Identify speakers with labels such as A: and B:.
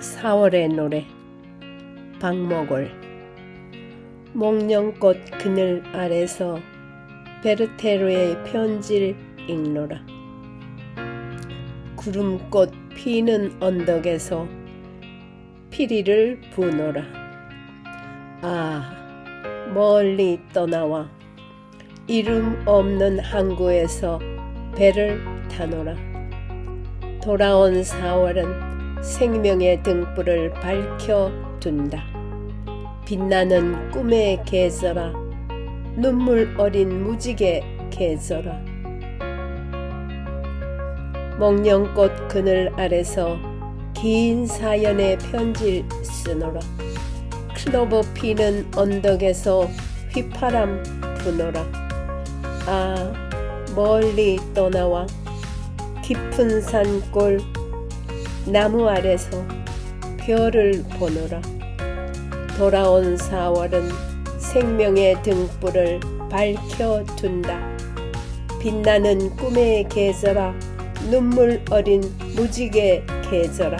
A: 4월의 노래 박목월 목련꽃 그늘 아래서 베르테로의 편지를 읽노라. 구름꽃 피는 언덕에서 피리를 부노라. 아 멀리 떠나와. 이름 없는 항구에서 배를 타노라. 돌아온 4월은 생명의 등불을 밝혀 둔다. 빛나는 꿈의 계절아, 눈물 어린 무지개 계절아. 목련꽃 그늘 아래서 긴 사연의 편지를 쓰노라. 클로버 피는 언덕에서 휘파람 부노라. 아, 멀리 떠나와 깊은 산골 나무 아래서 별을 보노라. 돌아온 4월은 생명의 등불을 밝혀 둔다. 빛나는 꿈의 계절아, 눈물 어린 무지개 계절아.